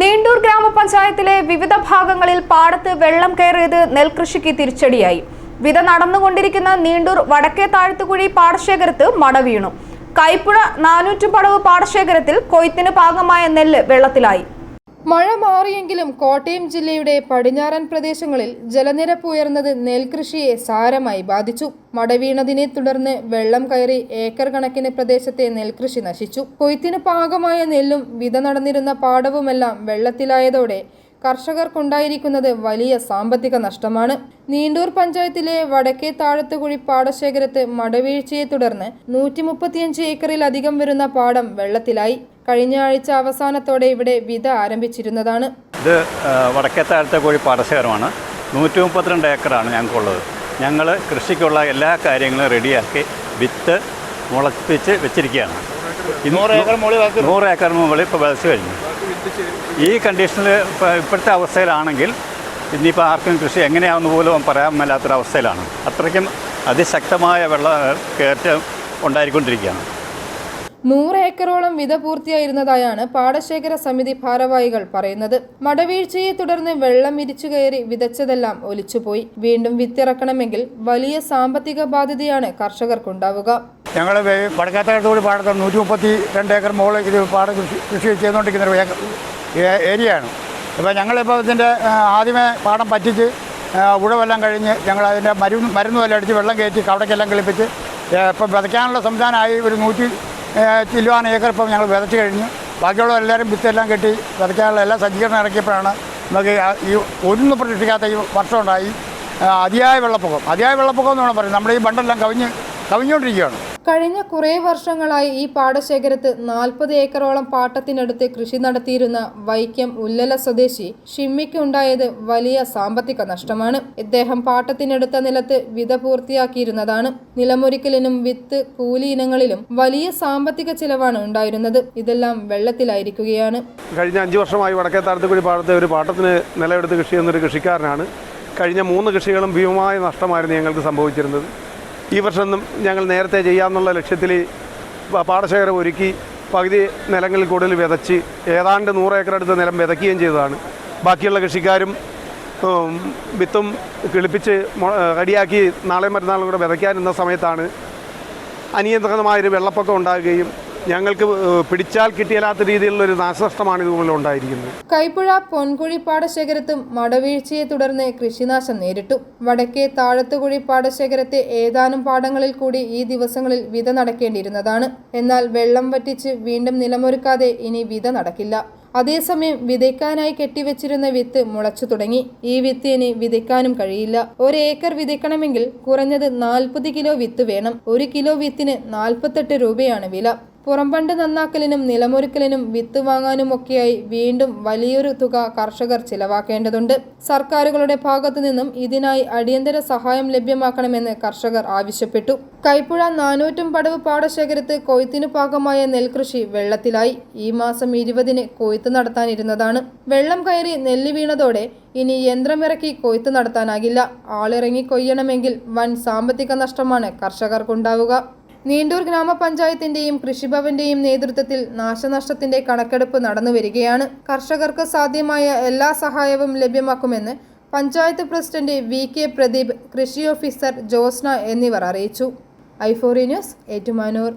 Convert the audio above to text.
നീണ്ടൂർ ഗ്രാമപഞ്ചായത്തിലെ വിവിധ ഭാഗങ്ങളിൽ പാടത്ത് വെള്ളം കയറിയത് നെൽകൃഷിക്ക് തിരിച്ചടിയായി. വിത നടന്നുകൊണ്ടിരിക്കുന്ന നീണ്ടൂർ വടക്കേ താഴ്ത്തുകുഴി പാടശേഖരത്ത് മട വീണു. കൈപ്പുഴ നാനൂറ്റുപടവ് പാടശേഖരത്തിൽ കൊയ്ത്തിന് ഭാഗമായ നെല്ല് വെള്ളത്തിലായി. മഴ മാറിയെങ്കിലും കോട്ടയം ജില്ലയുടെ പടിഞ്ഞാറൻ പ്രദേശങ്ങളിൽ ജലനിരപ്പ് ഉയർന്നത് നെൽകൃഷിയെ സാരമായി ബാധിച്ചു. മട വീണതിനെ തുടർന്ന് വെള്ളം കയറി ഏക്കർ കണക്കിന് പ്രദേശത്തെ നെൽകൃഷി നശിച്ചു. കൊയ്ത്തിന് പാകമായ നെല്ലും വിത നടന്നിരുന്ന പാടവുമെല്ലാം വെള്ളത്തിലായതോടെ കർഷകർക്കുണ്ടായിരിക്കുന്നത് വലിയ സാമ്പത്തിക നഷ്ടമാണ്. നീണ്ടൂർ പഞ്ചായത്തിലെ വടക്കേ താഴത്തുകുഴി പാടശേഖരത്ത് മടവീഴ്ചയെ തുടർന്ന് നൂറ്റി മുപ്പത്തിയഞ്ച് ഏക്കറിലധികം വരുന്ന പാടം വെള്ളത്തിലായി. കഴിഞ്ഞ ആഴ്ച അവസാനത്തോടെ ഇവിടെ വിത ആരംഭിച്ചിരുന്നതാണ്. ഇത് വടക്കേത്താഴത്തെ കോഴി പാടശേഖരമാണ്. നൂറ്റി മുപ്പത്തിരണ്ട് ഏക്കറാണ് ഞങ്ങൾക്കുള്ളത്. ഞങ്ങൾ കൃഷിക്കുള്ള എല്ലാ കാര്യങ്ങളും റെഡിയാക്കി വിത്ത് മുളപ്പിച്ച് വെച്ചിരിക്കുകയാണ്. നൂറ് ഏക്കർ മുകളിൽ നൂറ് ഏക്കർ മുകളിൽ ഇപ്പോൾ വിതച്ച് കഴിഞ്ഞു. ഈ കണ്ടീഷനിൽ ഇപ്പോൾ ഇപ്പോഴത്തെ അവസ്ഥയിലാണെങ്കിൽ ഇനിയിപ്പോൾ ആർക്കും കൃഷി എങ്ങനെയാണെന്ന് പോലും പറയാൻ മേലാത്തൊരവസ്ഥയിലാണ് അത്രയ്ക്കും അതിശക്തമായ വെള്ള കയറ്റം ഉണ്ടായിക്കൊണ്ടിരിക്കുകയാണ്. നൂറ് ഏക്കറോളം വിത പൂർത്തിയായിരുന്നതായാണ് പാടശേഖര സമിതി ഭാരവാഹികൾ പറയുന്നത്. മടവീഴ്ചയെ തുടർന്ന് വെള്ളം ഇരിച്ചു കയറി വിതച്ചതെല്ലാം ഒലിച്ചുപോയി. വീണ്ടും വിത്തിറക്കണമെങ്കിൽ വലിയ സാമ്പത്തിക ബാധ്യതയാണ് കർഷകർക്കുണ്ടാവുക. ഞങ്ങൾ വടക്കാത്തൂടി പാടത്ത് നൂറ്റി മുപ്പത്തി രണ്ട് ഏക്കർ മുകളിൽ ഇത് പാട കൃഷി ചെയ്തുകൊണ്ടിരിക്കുന്ന ഒരു ഏരിയയാണ്. ഇപ്പോൾ ഞങ്ങളിപ്പോൾ ഇതിന്റെ ആദ്യമേ പാടം പറ്റിച്ച് ഉഴവെല്ലാം കഴിഞ്ഞ് ഞങ്ങൾ അതിന്റെ മരുന്ന് മരുന്നുമെല്ലാം അടിച്ച് വെള്ളം കയറ്റി കവടക്കെല്ലാം കിളിപ്പിച്ച് ഇപ്പം വിതയ്ക്കാനുള്ള സംവിധാനമായി ഒരു നൂറ്റി ചില്ലുവാൻ ഏക്കർ ഇപ്പം ഞങ്ങൾ വിതച്ച് കഴിഞ്ഞു. ബാക്കിയുള്ള എല്ലാവരും വിത്തെല്ലാം കെട്ടി വിതയ്ക്കാനുള്ള എല്ലാ സജ്ജീകരണം ഇറക്കിയപ്പോഴാണ് നമുക്ക് ഈ ഒന്നും പ്രതീക്ഷിക്കാത്ത ഈ വർഷം ഉണ്ടായി ആ, അതിയായ വെള്ളപ്പൊക്കം. അതിയായ വെള്ളപ്പൊക്കം എന്ന് വേണം പറയും നമ്മുടെ ഈ ബണ്ടെല്ലാം കവിഞ്ഞ് കവിഞ്ഞുകൊണ്ടിരിക്കുകയാണ്. കഴിഞ്ഞ കുറേ വർഷങ്ങളായി ഈ പാടശേഖരത്ത് നാൽപ്പത് ഏക്കറോളം പാട്ടത്തിനടുത്ത് കൃഷി നടത്തിയിരുന്ന വൈക്കം ഉല്ലല സ്വദേശി ഷിമ്മിക്കുണ്ടായത് വലിയ സാമ്പത്തിക നഷ്ടമാണ്. ഇദ്ദേഹം പാട്ടത്തിനടുത്ത നിലത്ത് വിത പൂർത്തിയാക്കിയിരുന്നതാണ്. നിലമൊരുക്കലിനും വിത്ത് കൂലി ഇനങ്ങളിലും വലിയ സാമ്പത്തിക ചിലവാണ് ഉണ്ടായിരുന്നത്. ഇതെല്ലാം വെള്ളത്തിലായിരിക്കുകയാണ്. കഴിഞ്ഞ അഞ്ചു വർഷമായി വടക്കേ താഴത്തുകുഴി പാടത്തെ ഒരു പാട്ടത്തിന് നിലയെടുത്ത് കൃഷി ചെയ്യുന്ന ഒരു കൃഷിക്കാരനാണ്. കഴിഞ്ഞ മൂന്ന് കൃഷികളും ഭീമമായ നഷ്ടമായിരുന്നു ഞങ്ങൾക്ക് സംഭവിച്ചിരുന്നത്. ഈ വർഷം ഞങ്ങൾ നേരത്തെ ചെയ്യാമെന്നുള്ള ലക്ഷ്യത്തിൽ പാടശേഖരം ഒരുക്കി പകുതി നിലങ്ങളിൽ കൂടുതൽ വിതച്ച് ഏതാണ്ട് നൂറ് ഏക്കർ അടുത്ത് നിലം വിതയ്ക്കുകയും ചെയ്തതാണ്. ബാക്കിയുള്ള കൃഷിക്കാരും വിത്തും കിളിപ്പിച്ച് കടിയാക്കി നാളെ മറ്റന്നാളും കൂടെ വിതയ്ക്കാനിരുന്ന സമയത്താണ് അനിയന്ത്രിതമായൊരു വെള്ളപ്പൊക്കം ഉണ്ടാകുകയും ഞങ്ങൾക്ക് പിടിച്ചാൽ കിട്ടിയല്ലാത്ത രീതിയിലുള്ള ഒരു നാശനഷ്ടമാണ് ഇതുപോലെ ഉണ്ടായിരിക്കുന്നത്. കൈപ്പുഴ പൊൻകുഴി പാടശേഖരത്തും മടവീഴ്ചയെ തുടർന്ന് കൃഷിനാശം നേരിട്ടു. വടക്കേ താഴത്തുകുഴി പാടശേഖരത്തെ ഏതാനും പാടങ്ങളിൽ കൂടി ഈ ദിവസങ്ങളിൽ വിത നടക്കേണ്ടിയിരുന്നതാണ്. എന്നാൽ വെള്ളം വറ്റിച്ച് വീണ്ടും നിലമൊരുക്കാതെ ഇനി വിത നടക്കില്ല. അതേസമയം വിതയ്ക്കാനായി കെട്ടിവെച്ചിരുന്ന വിത്ത് മുളച്ചു തുടങ്ങി. ഈ വിത്ത് ഇനി വിതയ്ക്കാനും കഴിയില്ല. ഒരു ഏക്കർ വിതയ്ക്കണമെങ്കിൽ കുറഞ്ഞത് നാൽപ്പത് കിലോ വിത്ത് വേണം. ഒരു കിലോ വിത്തിന് നാൽപ്പത്തെട്ട് രൂപയാണ് വില. പുറംപണ്ട് നന്നാക്കലിനും നിലമൊരുക്കലിനും വിത്ത് വാങ്ങാനുമൊക്കെയായി വീണ്ടും വലിയൊരു തുക കർഷകർ ചിലവാക്കേണ്ടതുണ്ട്. സർക്കാരുകളുടെ ഭാഗത്തു നിന്നും ഇതിനായി അടിയന്തര സഹായം ലഭ്യമാക്കണമെന്ന് കർഷകർ ആവശ്യപ്പെട്ടു. കൈപ്പുഴ നാനൂറ്റും പടവ് പാടശേഖരത്ത് കൊയ്ത്തിനു ഭാഗമായ നെൽകൃഷി വെള്ളത്തിലായി. ഈ മാസം ഇരുപതിന് കൊയ്ത്ത് നടത്താനിരുന്നതാണ്. വെള്ളം കയറി നെല്ല് വീണതോടെ ഇനി യന്ത്രമിറക്കി കൊയ്ത്ത് നടത്താനാകില്ല. ആളിറങ്ങി കൊയ്യണമെങ്കിൽ വൻ സാമ്പത്തിക നഷ്ടമാണ് കർഷകർക്കുണ്ടാവുക. നീണ്ടൂർ ഗ്രാമപഞ്ചായത്തിന്റെയും കൃഷിഭവന്റെയും നേതൃത്വത്തിൽ നാശനഷ്ടത്തിന്റെ കണക്കെടുപ്പ് നടന്നുവരികയാണ്. കർഷകർക്ക് സാധ്യമായ എല്ലാ സഹായവും ലഭ്യമാക്കുമെന്ന് panchayat president V K Pradeep കൃഷി ഓഫീസർ ജോസ്ന എന്നിവർ അറിയിച്ചു. ഐഫോറി ന്യൂസ് ഏറ്റുമാനൂർ.